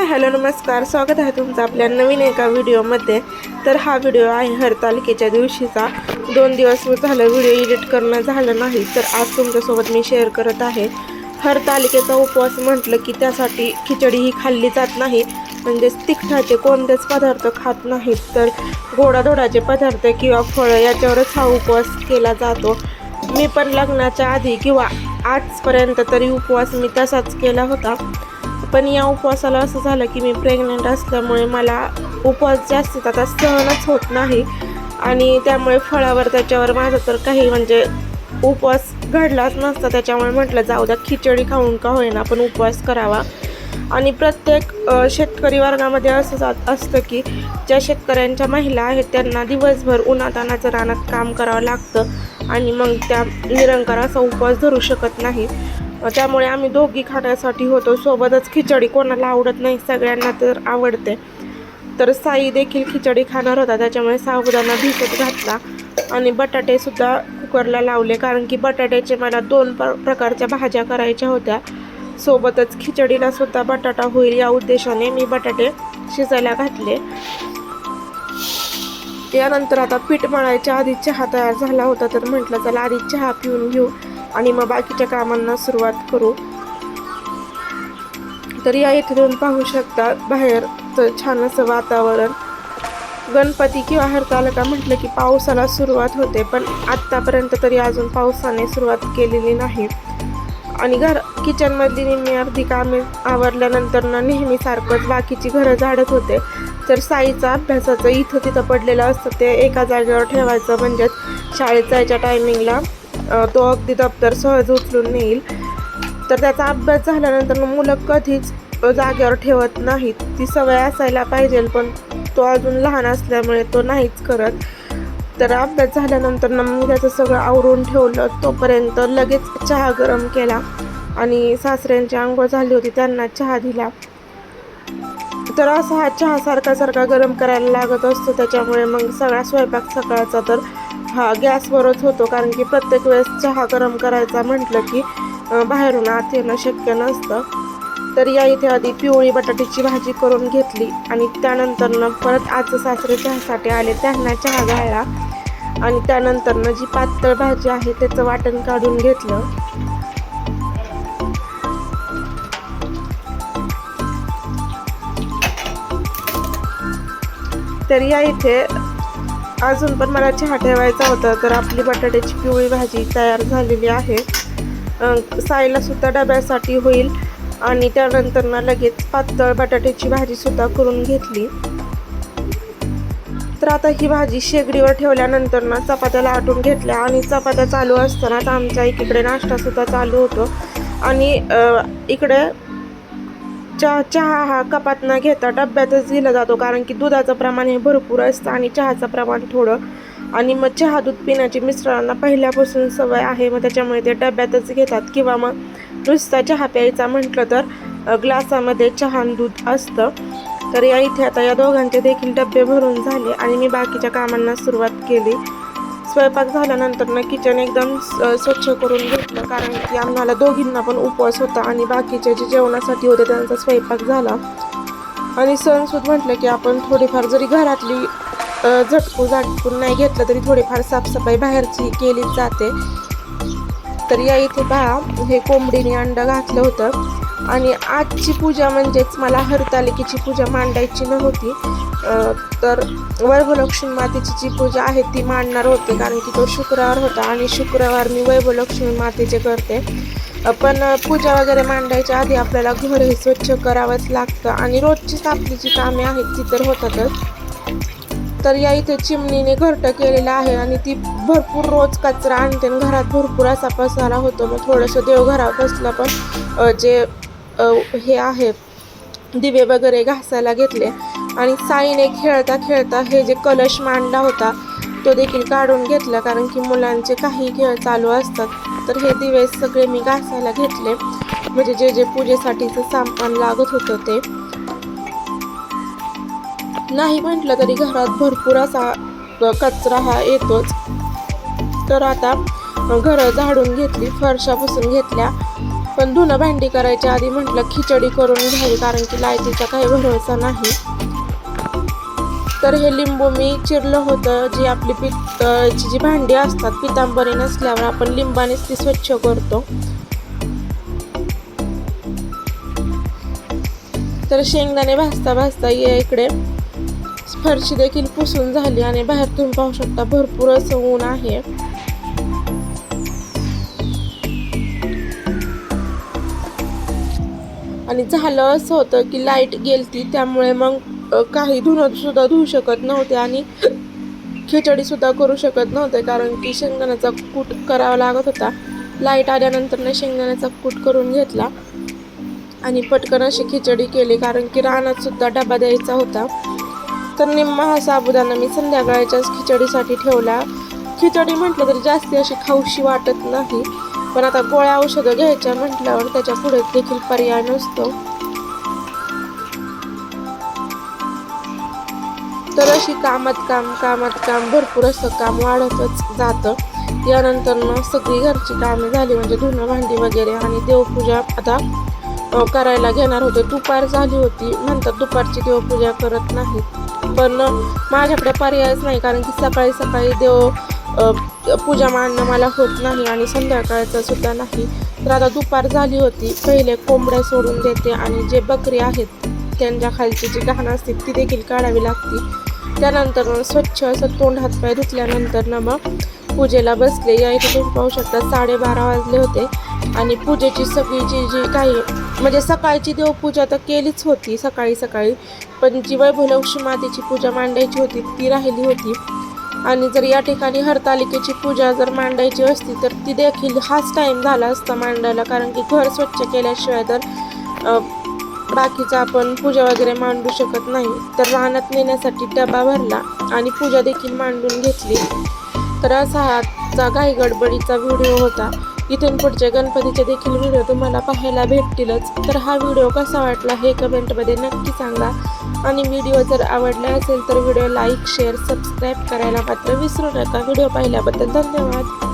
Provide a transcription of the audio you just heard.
Hi hello नमस्कार. स्वागत आहे तुमचं आपल्या नवीन एका व्हिडिओमध्ये. तर हा व्हिडिओ आहे हरतालिकेच्या दिवशीचा. दोन दिवस झालं व्हिडिओ एडिट करणं झालं नाही तर आज तुमच्यासोबत मी शेअर करत आहे. हरतालिकेचा उपवास म्हटलं की त्यासाठी खिचडी ही खाल्ली जात नाही. म्हणजेच तिखटाचे कोणतेच पदार्थ खात नाहीत. तर गोडाधोडाचे पदार्थ किंवा फळं याच्यावरच हा उपवास केला जातो. मी पण लग्नाच्या आधी किंवा आजपर्यंत तरी उपवास मी तसाच केला होता. पण या उपवासाला असं झालं की मी प्रेग्नंट असल्यामुळे मला उपवास जास्तीत आता सहनच होत नाही. आणि त्यामुळे फळावर त्याच्यावर माझं तर काही म्हणजे उपवास घडलाच नसता. त्याच्यामुळे म्हटलं जाऊ द्या खिचडी खाऊन का होईना पण उपवास करावा. आणि प्रत्येक शेतकरी वर्गामध्ये असं जात असतं की ज्या शेतकऱ्यांच्या महिला आहेत त्यांना दिवसभर उन्हातानाचं रानात काम करावं लागतं आणि मग त्या निरंकार असा उपवास धरू शकत नाही. त्यामुळे आम्ही दोघी खाण्यासाठी होतो. सोबतच खिचडी कोणाला आवडत नाही सगळ्यांना तर आवडते. तर साई देखील खिचडी खाणार होता त्याच्यामुळे साबुदाणा भिजत घातला. आणि बटाटेसुद्धा कुकरला लावले कारण की बटाट्याचे मला दोन प्र प्रकारच्या भाज्या करायच्या होत्या. सोबतच खिचडीला सुद्धा बटाटा होईल या उद्देशाने मी बटाटे शिजायला घातले. यानंतर आता पीठ मळायच्या आधी चहा तयार झाला होता तर म्हटलं चला आधी चहा पिऊन घेऊ. आणि मग बाकीच्या कामांना सुरुवात करू. तर या इथे दोन पाहू शकता बाहेर तर छान असं वातावरण. गणपती किंवा हरतालका म्हटलं की पावसाला सुरुवात होते पण आत्तापर्यंत तरी अजून पावसाने सुरुवात केलेली नाही. आणि घर किचनमधली निम्मी अर्धी कामे आवरल्यानंतर ना नेहमीसारखंच बाकीची घरं झाडत होते. तर साईचा अभ्यासाचं इथं तिथं पडलेलं असतं ते एका जागेवर ठेवायचं म्हणजेच शाळेत जायच्या टायमिंगला तो अगदी दप्तर सहज उचलून नेईल. तर त्याचा अभ्यास झाल्यानंतर मुलं कधीच जागेवर ठेवत नाहीत. ती सवय असायला पाहिजे पण तो अजून लहान असल्यामुळे तो नाहीच करत. तर अभ्यास झाल्यानंतर ना मी त्याचं सगळं आवरून ठेवलं. तोपर्यंत लगेच चहा गरम केला आणि सासऱ्यांची आंघोळ झाली होती त्यांना चहा दिला. तर असा हा चहा सारखा सारखा गरम करायला लागत असतो. त्याच्यामुळे मग सगळा स्वयंपाक सकाळचा तर हा गॅसवरच होतो. कारण की प्रत्येक वेळेस चहा गरम करायचा म्हटलं की बाहेरून आत येणं शक्य नसतं. तर या इथे आधी पिवळी बटाट्याची भाजी करून घेतली आणि त्यानंतरनं परत आज सासरे चहासाठी आले. त्यांना चहा गाळला आणि त्यानंतरनं जी पातळ भाजी आहे त्याचं वाटण काढून घेतलं. तर या इथे अजून पण मला चहा ठेवायचा होता तर आपली बटाट्याची पिवळी भाजी तयार झालेली आहे. सायलासुद्धा डब्यासाठी होईल आणि त्यानंतर ना लगेच पातळ बटाट्याची भाजीसुद्धा करून घेतली. तर आता ही भाजी शेगडीवर ठेवल्यानंतर ना चपात्याला आटून घेतल्या आणि चपात्या चालू असतानाच आमच्या इकडे नाश्तासुद्धा चालू होतो. आणि इकडे चहा चहा हा कपात न घेता डब्यातच दिला जातो कारण की दुधाचं प्रमाण हे भरपूर असतं आणि चहाचं प्रमाण थोडं. आणि मग चहा दूध पिण्याची मिस्टरांना पहिल्यापासून सवय आहे मग त्याच्यामुळे ते डब्यातच घेतात. किंवा मग नुसता चहा प्यायचा म्हटलं तर ग्लासामध्ये चहा दूध असतं. तर या इथे आता या दोघांचे देखील डबे भरून झाले आणि मी बाकीच्या कामांना सुरुवात केली. स्वयंपाक झाल्यानंतर ना किचन एकदम स्वच्छ करून घेतलं. कारण की आम्हाला दोघींना पण उपवास होता आणि बाकीचे जे जेवणासाठी होते त्यांचा स्वयंपाक झाला. आणि सणसूद म्हटलं की आपण थोडीफार जरी घरातली झटकू झटकून नाही घेतलं तरी थोडीफार साफसफाई बाहेरची केली जाते. तर या इथे पहा हे कोंबडीने अंडं घातलं होतं. आणि आजची पूजा म्हणजेच मला हरतालिकेची पूजा मांडायची नव्हती. तर वैभवलक्ष्मी मातेची जी पूजा आहे ती मांडणार होते. कारण की तो शुक्रवार होता आणि शुक्रवार मी वैभवलक्ष्मी मातेचे करते. पण पूजा वगैरे मांडायच्या आधी आपल्याला घरही स्वच्छ करावंच लागतं. आणि रोजचीच आपली जी कामे आहेत ती तर होतातच. तर या इथे चिमणीने घरटं केलेलं आहे आणि ती भरपूर रोज कचरा आणते आणि घरात भरपूर असा पसारा होतो. मग थोडंसं देवघरात बसलं पण जे हे आहे दिवे वगैरे घासायला घेतले. आणि साईने खेळता खेळता हे जे कलश मांडला होता तो देखील काढून घेतला. कारण की मुलांचे काही खेळ चालू असतात. तर हे दिवे सगळे मी घासायला घेतले. म्हणजे जे जे पूजेसाठीचं सामान लागत होतं ते. नाही म्हटलं तरी घरात भरपूर असा कचरा हा येतोच. तर आता घरं झाडून घेतली फरशा पुसून घेतल्या. पण धुणं भांडी करायच्या आधी म्हटलं खिचडी करून घ्यावी कारण की लायटीचा काही भरोसा नाही. तर हे लिंबू मी चिरलं होतं जी आपली पित्तची जी भांडी असतात पितांबरी नसल्यावर आपण लिंबानेच ती स्वच्छ करतो. तर शेंगदाणे भाजता भाजता ये इकडे. फरशी देखील पुसून झाली आणि बाहेर तुम्ही पाहू शकता भरपूर असं ऊन आहे. आणि झालं असं होतं की लाइट गेलती त्यामुळे मग काही धुणंसुद्धा धुवू शकत नव्हते आणि खिचडीसुद्धा करू शकत नव्हते कारण की शेंगदाण्याचा कूट करावा लागत होता. लाइट आल्यानंतरनं शेंगदाण्याचा कूट करून घेतला आणि पटकन अशी खिचडी केली कारण की रानातसुद्धा डबा द्यायचा होता. तर निम्मा हा साबुदाणा मी संध्याकाळच्याच खिचडीसाठी ठेवला. खिचडी म्हटलं तरी जास्ती अशी खाऊशी वाटत नाही. पण आता गोळ्या औषधं घ्यायच्या म्हटल्यावर त्याच्या पुढे देखील पर्याय नसतो. तर अशी कामात काम कामात काम भरपूर असं काम वाढतच जातं. यानंतर सगळी घरची कामे झाली म्हणजे धुणं भांडी वगैरे आणि देवपूजा आता करायला घेणार होते. दुपार झाली होती म्हणतात दुपारची देवपूजा करत नाही. पण माझ्याकडे पर्यायच नाही कारण की सकाळी सकाळी देव पूजा मांडणं मला होत नाही आणि संध्याकाळचं सुद्धा नाही. तर आता दुपार झाली होती. पहिले कोंबड्या सोडून देते आणि जे बकरी आहेत त्यांच्या खालची जी घाण असते ती देखील काढावी लागते. त्यानंतर स्वच्छ असं तोंड हातपाय धुतल्यानंतर ना मग पूजेला बसले. या इथे तुम्ही पाहू शकता साडेबारा वाजले होते आणि पूजेची सगळी जी जी काही म्हणजे सकाळची देवपूजा तर केलीच होती सकाळी सकाळी. पण जी वैभवलक्ष्मी मातेची पूजा मांडायची होती ती राहिली होती. आणि जर या ठिकाणी हरतालिकेची पूजा जर मांडायची असती तर ती देखील हाच टाईम झाला असता मांडायला. कारण की घर स्वच्छ केल्याशिवाय तर बाकीचं आपण पूजा वगैरे मांडू शकत नाही. तर रानात नेण्यासाठी डबा भरला आणि पूजा देखील मांडून घेतली. तर असा हाचा आजचा गडबडीचा व्हिडिओ होता. इथून पुढचे गणपतीचे देखील व्हिडिओ तुम्हाला पाहायला भेटतीलच. तर हा व्हिडिओ कसा वाटला हे कमेंटमध्ये नक्की सांगा. आणि व्हिडिओ जर आवडला असेल तर व्हिडिओ लाईक शेअर सबस्क्राईब करायला मात्र विसरू नका. व्हिडिओ पाहिल्याबद्दल धन्यवाद.